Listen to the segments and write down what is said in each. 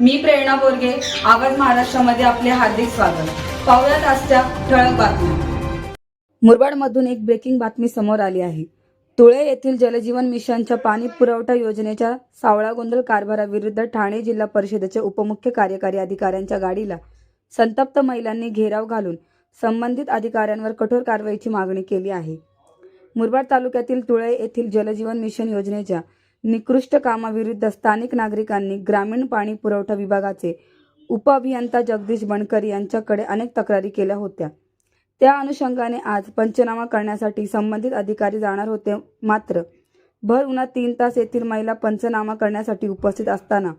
मी प्रेरणा बोरगे आवाज महाराष्ट्रामध्ये आपले हार्दिक स्वागत. पाहुयात आजच्या ठळक बातम्या. मुरबाडमधून एक ब्रेकिंग बातमी समोर आली आहे. तुळे येथील जलजीवन मिशनच्या पाणी पुरवठा योजनेच्या सावळा गोंधळ कारभाराविरुद्ध ठाणे जिल्हा परिषदेच्या उपमुख्य कार्यकारी अधिकाऱ्यांच्या गाडीला संतप्त महिलांनी घेराव घालून संबंधित अधिकाऱ्यांवर कठोर कारवाईची मागणी केली आहे. मुरबाड तालुक्यातील तुळे येथील जलजीवन मिशन योजनेच्या निकृष्ट कामाविरुद्ध स्थानिक नागरिकांनी ग्रामीण पाणी पुरवठा विभागाचे उपअभियंता जगदीश बनकर यांच्याकडे अनेक तक्रारी केल्या होत्या. त्या अनुषंगाने आज पंचनामा करण्यासाठी संबंधित अधिकारी जाणार होते. मात्र भर उन्हात तीन तास येथील महिला पंचनामा करण्यासाठी उपस्थित असताना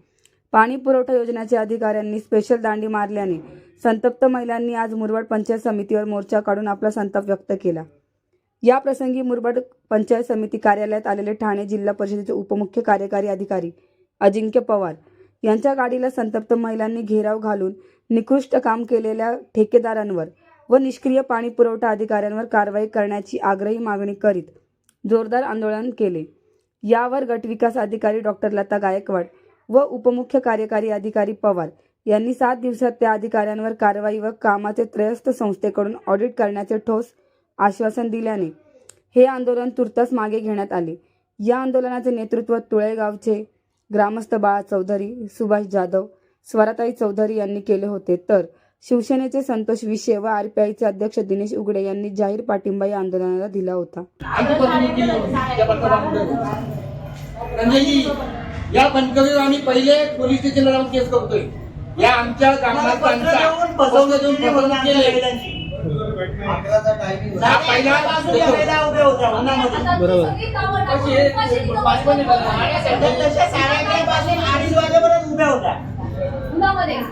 पाणी पुरवठा योजनेच्या अधिकाऱ्यांनी स्पेशल दांडी मारल्याने संतप्त महिलांनी आज मुरवाड पंचायत समितीवर मोर्चा काढून आपला संताप व्यक्त केला. या प्रसंगी मुरबाड पंचायत समिती कार्यालयात आलेले ठाणे जिल्हा परिषदेचे उपमुख्य कार्यकारी अधिकारी अजिंक्य पवार यांच्या गाडीला संतप्त महिलांनी घेराव घालून निकृष्ट काम केलेल्या ठेकेदारांवर व निष्क्रिय पाणी पुरवठा अधिकाऱ्यांवर कारवाई करण्याची आग्रही मागणी करीत जोरदार आंदोलन केले. यावर गटविकास अधिकारी डॉक्टर लता गायकवाड व उपमुख्य कार्यकारी अधिकारी पवार यांनी सात दिवसात त्या अधिकाऱ्यांवर कारवाई व कामाचे त्रयस्थ संस्थेकडून ऑडिट करण्याचे ठोस आश्वासन दिल्याने हे आंदोलन तुर्तास मागे घेण्यात आले. या आंदोलनाचे नेतृत्व तुळेगावचे ग्रामस्थ बाळा चौधरी सुभाष जाधव स्वराताई चौधरी यांनी केले होते. तर शिवसेनेचे संतोष विषे व आरपीआयचे अध्यक्ष दिनेश उघडे यांनी जाहीर पाठिंबा या आंदोलनाला दिला होता. या आम्ही पहिले पोलीस स्टेशनला जाऊन केस करतोय या आमच्या फसवणूक देऊन फसवणूक केली हा पहिला कशी आहे? पाचपन्न आहे बघा. आपल्याला येईल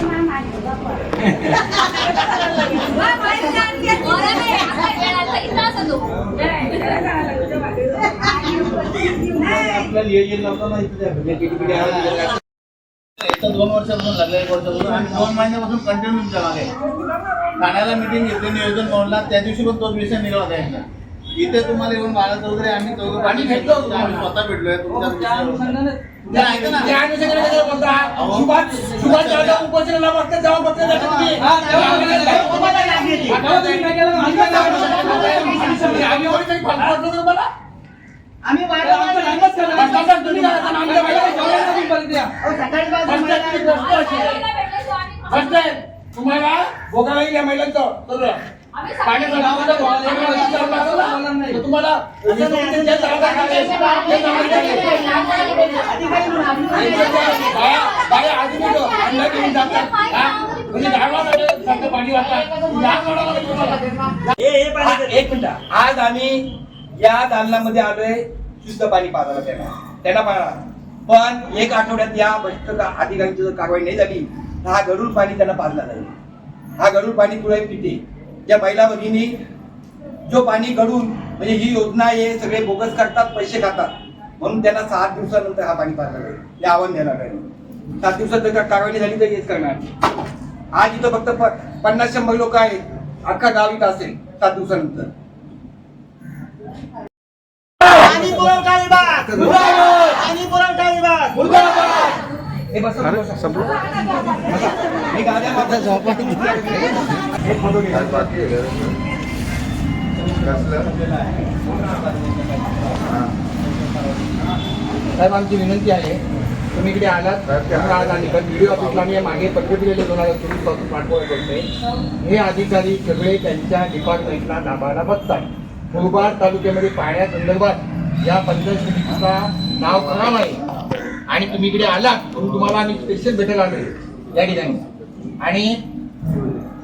नव्हतं माहिती त्या म्हणजे किती किती आवाज दिला का? एक तर दोन वर्षापासून लागलं एक वर्षापासून आणि दोन महिन्यापासून कंटिन्यू तुमच्या मागे ठाण्याला मिटिंग घेतली नियोजन भवनला त्या दिवशी पण तोच विषय निघाला होता यांचा इथे तुम्हाला येऊन बाळा चौधरी आम्ही चौघं आम्ही भेटलो आम्ही स्वतः भेटलोय तुमच्या उपोषणाला जेव्हा? आम्ही तुम्हाला? भोगायला या महिलांचं तुम्हाला अंडा घेऊन जातात हा? म्हणजे पाणी म्हणजे हा, एक मिनिट आज आम्ही या दालनामध्ये आलोय शुद्ध पाणी पाजायला त्यांना त्यांना पाहणार पण एक आठवड्यात या भ्रष्ट अधिकाऱ्यांची जर कारवाई नाही झाली तर हा गरुड पाणी त्यांना पाजला जाईल हा गरुड पाणी तुळे पिते ज्या महिला भगिनी जो पाणी गडून म्हणजे ही योजना हे सगळे बोगस करतात पैसे खातात. म्हणून त्यांना सात दिवसानंतर हा पाणी पाजला जाईल हे आव्हान देणार आहे. सात दिवसात जर कारवाई झाली तर हेच करणार. आज इथं फक्त पन्नास शंभर लोक आहेत. अख्खा गाव इथं असेल सात दिवसानंतर. पाणी पुरवठा विभाग! पाणी पुरवठा विभाग! हे बसा साहेब आमची विनंती आहे तुम्ही इकडे आलात आज आणि व्हिडिओ ऑफिसला मी मागे पत्र दिलेले दोन हजार चोवीसपासून पाठवत करते हे अधिकारी सगळे त्यांच्या डिपार्टमेंटला दाबायला बघतात मुरबाड तालुक्यामध्ये पाण्यासंदर्भात या पंचायत समितीचा नाव खराब आहे. आणि तुम्ही इकडे आलात म्हणून तुम्हाला आम्ही स्पेशल भेटायला आलोय. या ठिकाणी. आणि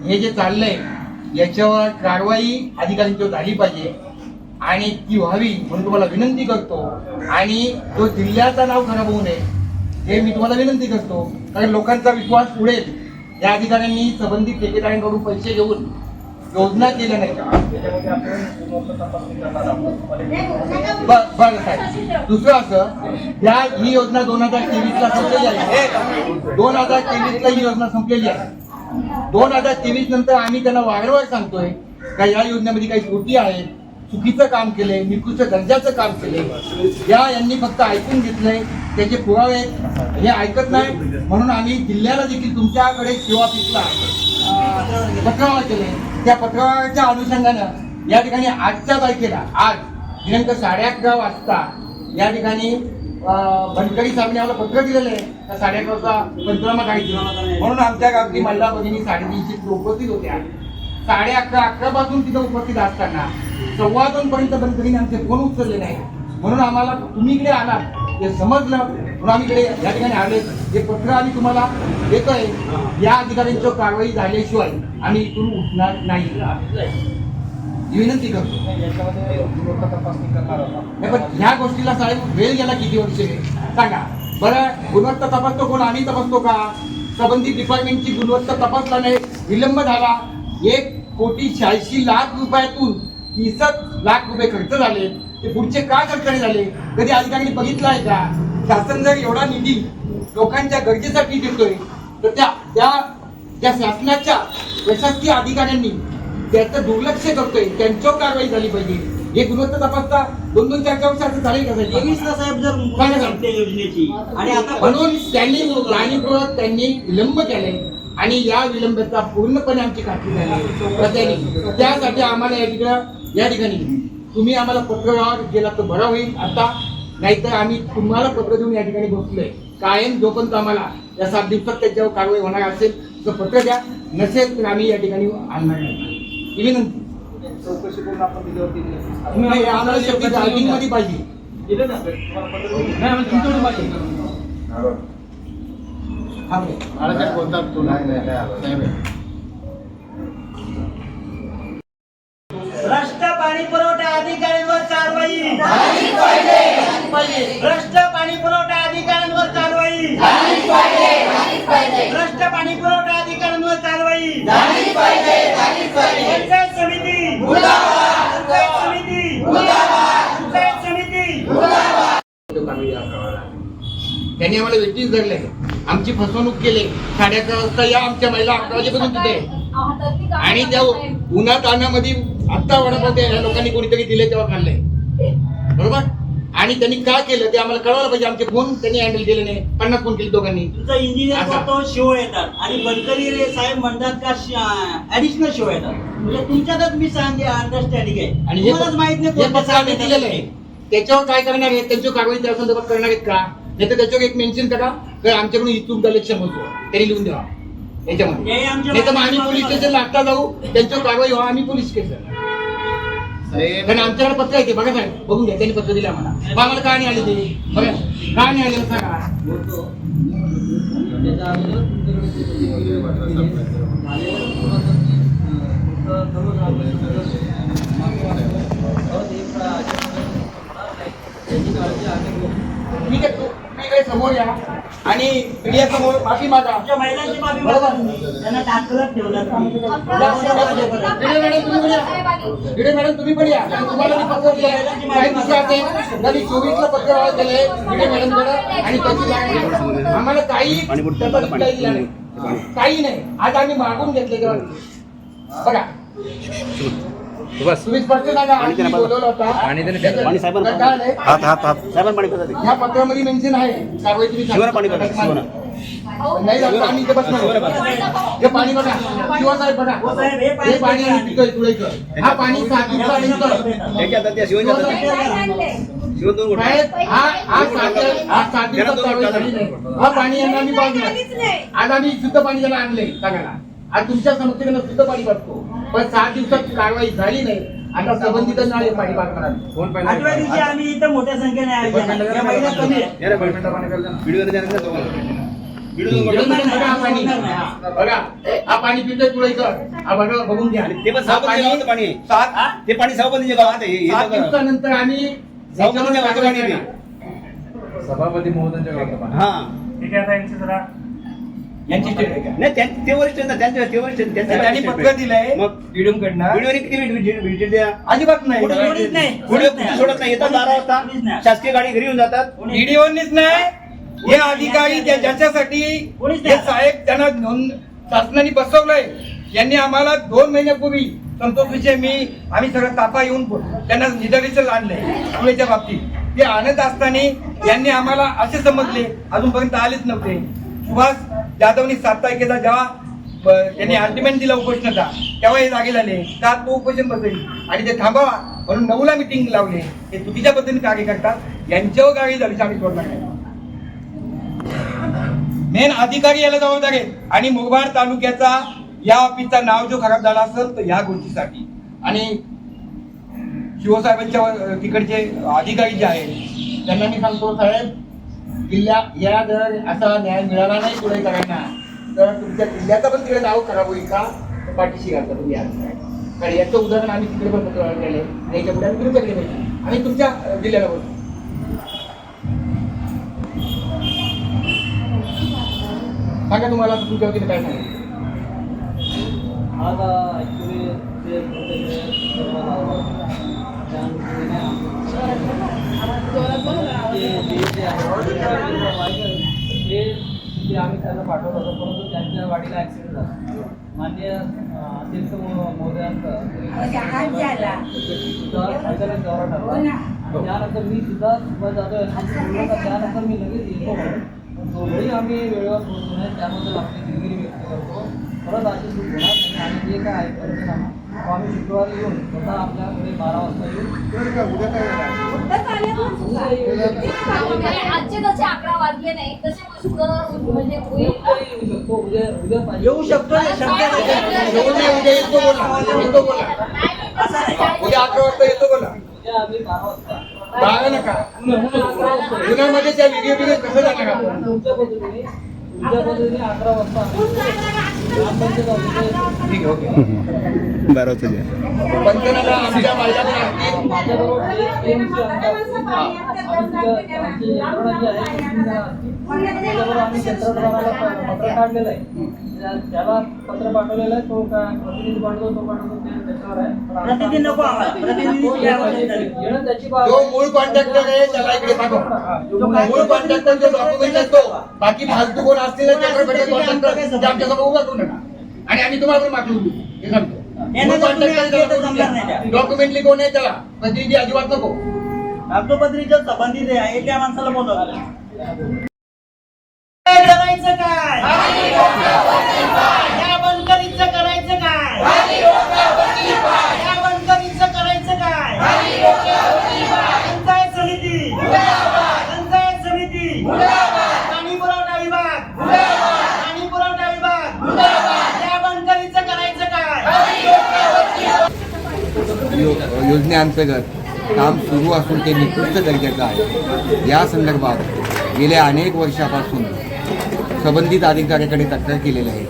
हे जे चाललंय याच्यावर कारवाई अधिकाऱ्यांच्यावर झाली पाहिजे आणि ती व्हावी म्हणून तुम्हाला विनंती करतो. आणि तो जिल्ह्याचं नाव खराब होऊ नये हे मी तुम्हाला विनंती करतो. कारण लोकांचा विश्वास उडेल या अधिकाऱ्यांनी संबंधित ठेकेदारांकडून पैसे घेऊन योजना केल्या नाही त्याच्यामध्ये बरं साहेब. दुसरं असं या ही योजना दोन हजार तेवीस ला संपलेली आहे. दोन हजार तेवीस ला ही योजना संपलेली आहे. दोन हजार तेवीस नंतर आम्ही त्यांना वारंवार सांगतोय का या योजनेमध्ये काही त्रुटी आहेत चुकीचं काम केलंय निकृष्ट दर्जाचं काम केलंय या यांनी फक्त ऐकून घेतलंय त्याचे पुरावे आहेत. हे ऐकत नाही. म्हणून आम्ही जिल्ह्याला देखील तुमच्याकडे सेवा पिकला अं, पत्रव्यवहार केले. त्या पत्रव्यवहाराच्या अनुषंगानं या ठिकाणी आजच्या तारखेला आज दिनांक साडे अकरा वाजता या ठिकाणी अं, बनकरी साहेबांनी आम्हाला पत्र दिलेलं आहे. त्या साडे अकरा वाजता पंचनामा काढायची म्हणून आमच्या गावची महिला भगिनी साडेतीनशे उपस्थित होत्या. साडे अकरा अकरा पासून तिथं उपस्थित असताना सव्वा दोन पर्यंत बनकरीने आमचे फोन उचलले नाही. म्हणून आम्हाला तुम्ही इकडे आलात. ते समजलं. म्हणून आम्ही इकडे या ठिकाणी आले हे पत्र आम्ही तुम्हाला देतोय. या अधिकाऱ्यांची कारवाई झाल्याशिवाय आम्ही इथून उठणार नाही. विनंती करतो. पण ह्या गोष्टीला साहेब वेळ गेला किती वर्षे? सांगा. बरं गुणवत्ता तपासतो कोण? आम्ही तपासतो का? संबंधित डिपार्टमेंटची गुणवत्ता तपासला नाही विलंब झाला. एक कोटी शहाऐंशी लाख रुपयातून तीसच लाख रुपये खर्च झाले. ते पुढचे का खर्च नाही झाले? कधी अधिकाऱ्यांनी बघितलं आहे का? शासन जर एवढा निधी लोकांच्या गरजेसाठी देतोय तर त्या त्या त्या शासनाच्या प्रशासकीय अधिकाऱ्यांनी त्याचं दुर्लक्ष करतोय. त्यांच्यावर कारवाई झाली पाहिजे. हे गुणवत्ता तपासता दोन दोन चार चार वर्षाचं झाले का साहेब? तेवीस ला साहेब जर. संपते योजनेची? आणि आता म्हणून त्यांनी जाणीवपूर्वक त्यांनी विलंब केले आणि या विलंबाचा पूर्णपणे आमची खात्री झाली. त्यासाठी आम्हाला या ठिकाणी या ठिकाणी तुम्ही आम्हाला पत्रव्यवहार केला तर बरा होईल. आता नाहीतर आम्ही तुम्हाला पत्र देऊन या ठिकाणी बसलोय. कायम जोपर्यंत आम्हाला या सात दिवसात त्याच्यावर कारवाई होणार असेल तर पत्र द्या. नसेल तर आम्ही या ठिकाणी आणणार नाही. ही विनंती. चौकशी करून आपण. नाही, आम्हाला मध्ये पाहिजे? हा. भ्रष्ट पाणी पुरवठा अधिकाऱ्यांवर कारवाई. भ्रष्ट पाणी पुरवठा अधिकाऱ्यांवर कारवाई. भ्रष्ट पाणी पुरवठा अधिकाऱ्यांवर कारवाई पंचायत समिती पंचायत समिती पंचायत समिती त्यांनी आम्हाला वेटीस धरले. आमची फसवणूक केली. साडे अकरा वाजता या आमच्या महिला अकरा वाजेपर्यंत तिथे. आणि त्या उन्हात आणण्यामध्ये आत्ता वडापाव ह्या लोकांनी कोणीतरी दिले तेव्हा खाल्ले. बरोबर? आणि त्यांनी काय केलं ते आम्हाला कळवलं पाहिजे. आमचे फोन त्यांनी हँडल केले नाही. पन्नास फोन केले दोघांनी. तुमचा इंजिनियर. करतो शिव येतात. आणि बनकरी रे साहेब म्हणतात का ऍडिशनल शिव येतात. म्हणजे तुमच्यातच मी सांगे अंडरस्टँडिंग आहे. आणि हे माहीत नाही दिलेलं आहे. त्याच्यावर काय करणार आहे त्यांची कारवाई त्या संदर्भात करणार आहेत का? नाही तर त्याच्यावर एक मेन्शन करा तर आमच्याकडून इथून कलेक्शन होतो. त्यांनी लिहून द्यावा याच्यामध्ये. नाही तर मग आम्ही पोलीस स्टेशनला आत्ता जाऊ त्यांच्यावर कारवाई व्हा आम्ही पोलीस स्टेशन कारण आमच्याकडे पत्र आहे ते बघा साहेब बघून घ्या त्यांनी पत्र दिले आम्हाला. मग आम्हाला काय नाही आले ते. बघा काय नाही आले सांगा ठीक आहे तू- तुम्ही काही समोर या आणि मीडिया समोर माफी मागा. आमच्या महिलांची माफी मागा. तुम्ही. त्यांना टाकलत ठेवलं तुम्ही. भिडे मॅडम तुम्ही पण या. तुम्हाला मी पत्र दिलंय. काही नवी चोवीसला पत्र व्हावं केलंय भिडे मॅडमकडे आणि त्याची आम्हाला काही दिला काही नाही. आज आम्ही मागून घेतले तेव्हा. बघा. सांगा आम्ही बोलवलं होता. पाणी? हात हात हात. पत्रामध्ये मेन्शन आहे. कारवाई तुम्ही बघा. नाही आम्ही इथे बसणार. हे बघा. शिवा साहेब बघा. हो हे हे हा. हे आता त्या दोन गोटे. हा हा हा हा यांना आम्ही पाजणार आज आम्ही शुद्ध पाणी त्यांना आणले सांगायला आज तुमच्या समस्येकडे शुद्ध पाणी पाजतो पण सात दिवसात कारवाई झाली नाही आता हे पाणी पाजणार आम्ही. आठव्या दिवशी आम्ही इथं मोठ्या संख्येने आयोजन. या महिला कमी आहे. बघा हा पाणी बघा हा पाणी पितोय तुळईकर हा बघा बघून घ्या आणि ते पण हा सावबंदीच्या गावात पाणी आहे. सात ते पाणी सावबंदीच्या गावात आहे. हे- सात बघा. दिवसानंतर आम्ही कारवाई. करणार. सभापती महोदयांच्या गावात हा ठीक आहे आता यांची जरा यांची स्टेट आहे का नाही त्यां- ते वरिष्ठ आहेत ना त्यांच्या ते वरिष्ठ आहेत, त्यांच्या त्यांनी statement. पत्र दिलंय मग डीडीएम कडनं व्हिडिओने किती मिनिट व्हिजिट- व्हिजिट द्या. अजिबात नाही. कोणी- कोणीच नाही. व्हिडिओ कुठे सोडत नाही? येतात बारा कोणीच वाजता. नाही. शासकीय गाडी घरी येऊन जातात. व्हिडिओनीच नाही. हे अधिकारी ज्या- ज्याच्यासाठी कोणीच हे नाही. साहेब त्यांना नोंद शासनाने बसवलंय. यांनी आम्हाला दोन महिन्यापूर्वी संतोष विषय मी आम्ही सगळं तापा येऊन त्यांना निदर्शन आणलंय पुण्याच्या बाबतीत. ते आणत असताना यांनी आम्हाला असे समजले. अजूनपर्यंत आलेच नव्हते. सुभाष जाधवनी सात तारखेचा जेव्हा त्यांनी अल्टिमेट दिला उपोषणाचा तेव्हा हे जागे झाले का तो उपोषण बसेल आणि ते थांबावा म्हणून नऊला मिटिंग लावले. हे चुकीच्या पद्धतीने कार्य करतात. यांच्यावर गावी झाली आम्ही सोडणार. नाही मेन अधिकारी याला जबाबदार आहेत. आणि मुरबाड तालुक्याचा या ऑफिसचा नाव जो खराब झाला असेल तर ह्या गोष्टीसाठी. आणि शिवसाहेबांच्या तिकडचे अधिकारी जे आहेत त्यांना मी सांगतो साहेब किल्ल्या या जर असा न्याय मिळाला नाही पुढे करायला तर तुमच्या किल्ल्याचा पण तिकडे नाव खराब होईल का? पाठीशी घालता तुम्ही कारण याचं उदाहरण आम्ही तिकडे पण पत्र केले आणि याच्यापुढे आम्ही विरोध केले आणि तुमच्या जिल्ह्याला बोलतो. सांगा तुम्हाला तुमच्या वतीने काय सांगितलं आज ॲक्च्युली ते सर्व आम्ही त्यांना पाठवलं होतं परंतु त्यांच्या गाडीला ॲक्सिडेंट झाला मान्य अं, अध्यक्ष महो- महोदयांचं सुद्धा दौरा ठरला त्यानंतर मी सुद्धा सुभाष जाधव यांना त्यानंतर मी लगेच येतो पण दोघंही आम्ही वेळेवर पोहोचलो नाही त्याबद्दल आपली दिलगिरी व्यक्त करतो. परत अशी सुरू होणार नाही आणि जे काय ऐकायचं ना आम्ही शुक्रवारी येऊन स्वतः आपल्याकडे बारा वाजता येऊन आजचे जसे अकरा वाजले नाही तसे शुक्रवार म्हणजे येऊ शकतो उद्या येऊ शकतो उद्या येतो बोला येतो बोला असं नाही. उद्या अकरा वाजता येतो बोला आम्ही बारा वाजता नका पुण्यामध्ये त्या व्हिडिओ व्हिडिओ कसं झालं का बारा वाजता पंचनामा आमच्या महिला पण असतील माझ्याबरोबर जे TMC आमच्या आमच्या आमची यंत्रणा जी आहे ती जण असतील. त्याच्याबरोबर आम्ही तंत्रज्ञानाला प- पत्र काढलेलं आहे. त्या- त्याला पत्र पाठवलेलं आहे तो काय प्रतिनिधी पाठवतो तो पाठवतो. प्रतिनिधी नको आम्हाला. जो. मूळ कॉन्ट्रॅक्टर आहे त्याला इकडे पाठवा. मूळ कॉन्ट्रॅक्टर जो डॉक्युमेंट असतो बाकी फालतू कोण असतील चक्रवर्ती कॉन्ट्रॅक्टर ते आमच्यासमोर उभा करू नका. आणि आम्ही तुम्हाला पण मागणी उभी हे यांना मूळ जर तुम्ही कॉन्ट्रॅक्टर आणलं तर जमणार नाही त्या. डॉक्युमेंटली कोण आहे त्याला. प्रतिनिधी अजिबात नको. कागदोपत्रीच्या संबंधित आहे त्या माणसाला बोलवलं. काय करायचं काय या बनकरीचं करायचं काय या बनकरीचं करायचं काय पंचायत समिती पंचायत समिती पाणी पुरवठा विभाग पाणी पुरवठा विभाग या बनकरीचं करायचं काय यो- योजनेअंतर्गत काम सुरू असून ते निकृष्ट दर्जाचं आहे. या संदर्भात गेल्या अनेक वर्षापासून संबंधित अधिकाऱ्याकडे तक्रार केलेली आहे.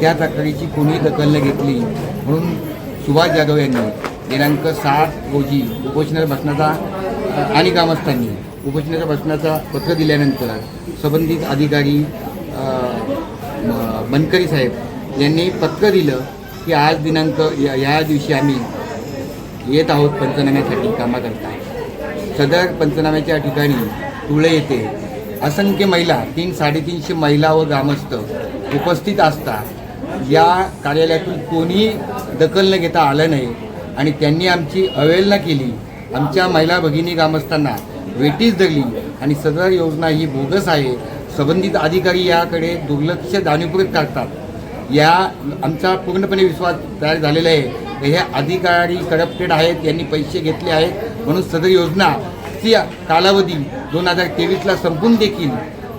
त्या तक्रारीची कोणी दखल न घेतली म्हणून सुभाष जाधव यांनी दिनांक सात रोजी उपोषणाच्या बसण्याचा आणि ग्रामस्थांनी उपोषणाच्या बसण्याचा पत्र दिल्यानंतर संबंधित अधिकारी बनकरी साहेब यांनी पत्र दिलं की आज दिनांक या या दिवशी आम्ही येत आहोत पंचनाम्यासाठी कामाकरता सदर पंचनाम्याच्या ठिकाणी तुळे येथे असंख्य महिला तीन साडेतीनशे महिला व ग्रामस्थ उपस्थित असता या कार्यालयातून कोणी दखल न घेता आलं नाही आणि त्यांनी आमची अवहेलना केली. आमच्या महिला भगिनी ग्रामस्थांना वेटीस धरली आणि सदर योजना ही बोगस आहे. संबंधित अधिकारी याकडे दुर्लक्ष जाणीवपूर्वक करतात. या आमचा पूर्णपणे विश्वास तयार झालेला आहे. हे अधिकारी करप्टेड आहेत यांनी पैसे घेतले आहेत. म्हणून सदर योजना ती कालावधी दोन हजार तेवीसला संपून देखील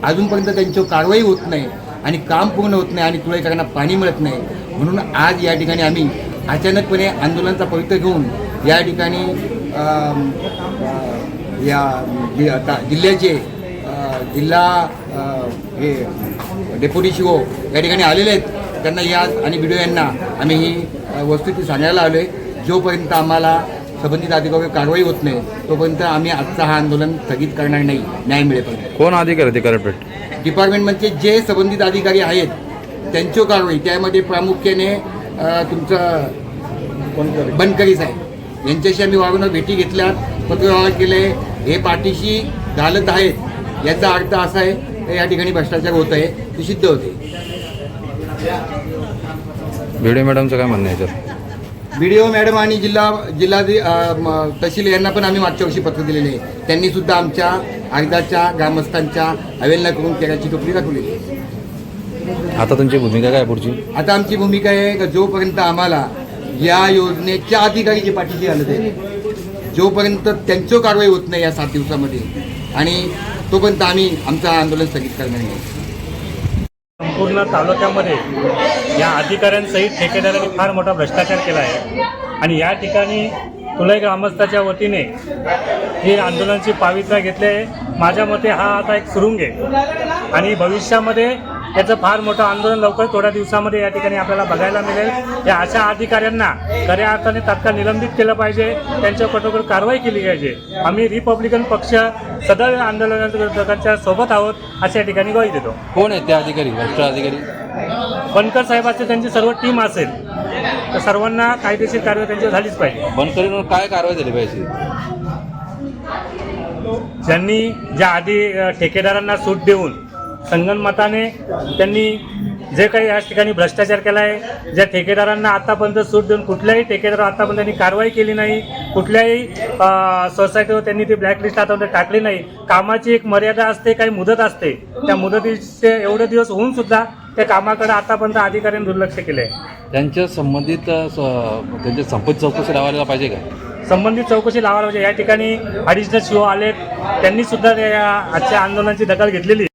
अजूनपर्यंत त्यांच्यावर कारवाई होत नाही आणि काम पूर्ण होत नाही आणि तुळेकरांना पाणी मिळत नाही. म्हणून आज या ठिकाणी आम्ही अचानकपणे आंदोलनाचा पवित्र घेऊन या ठिकाणी या जि- जिल्ह्याचे जिल्हा हे डेप्युटी शिओ या ठिकाणी आलेले आहेत. त्यांना या आणि व्हिडिओ यांना आम्ही ही वस्तुस्थिती सांगायला आलो आहे जोपर्यंत आम्हाला संबंधित अधिकाऱ्यावर कारवाई होत नाही तोपर्यंत आम्ही आजचा हा आंदोलन स्थगित करणार नाही न्याय मिळेपर्यंत. कोण अधिकारी ते करपेट? डिपार्टमेंटमध्ये जे संबंधित अधिकारी आहेत त्यांची कारवाई त्यामध्ये प्रामुख्याने अ, तुमचं बनकरी साहेब यांच्याशी आम्ही वारंवार भेटी घेतल्यात पत्रव्यवहार केले. हे पाठीशी घालत आहेत याचा अर्थ असा आहे की या ठिकाणी भ्रष्टाचार होत आहे ते सिद्ध होते. व्हिडिओ मॅडमचं काय म्हणणं आहे याच्यात? बी डी ओ मॅडम आणि जिल्हा जिल्हा तहसील यांना पण आम्ही मागच्या वर्षी पत्र दिलेले आहे. त्यांनी सुद्धा आमच्या अर्धाच्या ग्रामस्थांच्या अवेलना करून केराची टोपली दाखवलेली आहे आता तुमची भूमिका काय पुढची? आता आमची भूमिका आहे का जोपर्यंत आम्हाला या योजनेच्या अधिकारी जे पाठीशी आलं ते जोपर्यंत त्यांचं कारवाई होत नाही या सात दिवसामध्ये आणि तोपर्यंत आम्ही आमचं आंदोलन स्थगित करणार नाही. संपूर्ण तालुक्यामध्ये या अधिकाऱ्यांसहित ठेकेदारांनी फार मोठा भ्रष्टाचार केला आहे. आणि या ठिकाणी तुलाई ग्रामस्थाच्या वतीने ही आंदोलनाची पावित्र्य घेतले आहे. माझ्या मते हा आता एक सुरुंग आहे. आणि भविष्यामध्ये याचं फार मोठं आंदोलन लवकर थोड्या दिवसामध्ये या ठिकाणी आपल्याला बघायला मिळेल. या अशा अधिकाऱ्यांना खऱ्या अर्थाने तात्काळ निलंबित केलं पाहिजे. त्यांच्यावर कठोर कारवाई केली पाहिजे. आम्ही रिपब्लिकन पक्ष सदैव आंदोलनाच्या सोबत आहोत अशा ठिकाणी ग्वाही देतो. कोण आहेत त्या अधिकारी भ्रष्ट अधिकारी? बनकर साहेबाची त्यांची सर्व टीम असेल तर सर्वांना कायदेशीर कारवाई त्यांच्यावर झालीच पाहिजे. बनकरीवर काय कारवाई झाली पाहिजे? ज्यांनी ज्या आधी ठेकेदारांना सूट देऊन संगनमताने त्यांनी जे काही या ठिकाणी भ्रष्टाचार केला आहे ज्या ठेकेदारांना आतापर्यंत सूट देऊन कुठल्याही ठेकेदार आतापर्यंत त्यांनी कारवाई केली नाही कुठल्याही सोसायटीवर त्यांनी ती ब्लॅकलिस्ट आतापर्यंत टाकली नाही. कामाची एक मर्यादा असते काही मुदत असते. त्या मुदतीचे एवढे दिवस होऊन सुद्धा त्या कामाकडे आतापर्यंत अधिकाऱ्यांनी दुर्लक्ष केले आहे त्यांच्या संबंधित त्यांच्या संपत्ती चौकशी लावायला पाहिजे का? संबंधित चौकशी लावायला पाहिजे. या ठिकाणी अडिशनल शिओ आलेत. त्यांनी सुद्धा आजच्या आंदोलनाची दखल घेतलेली.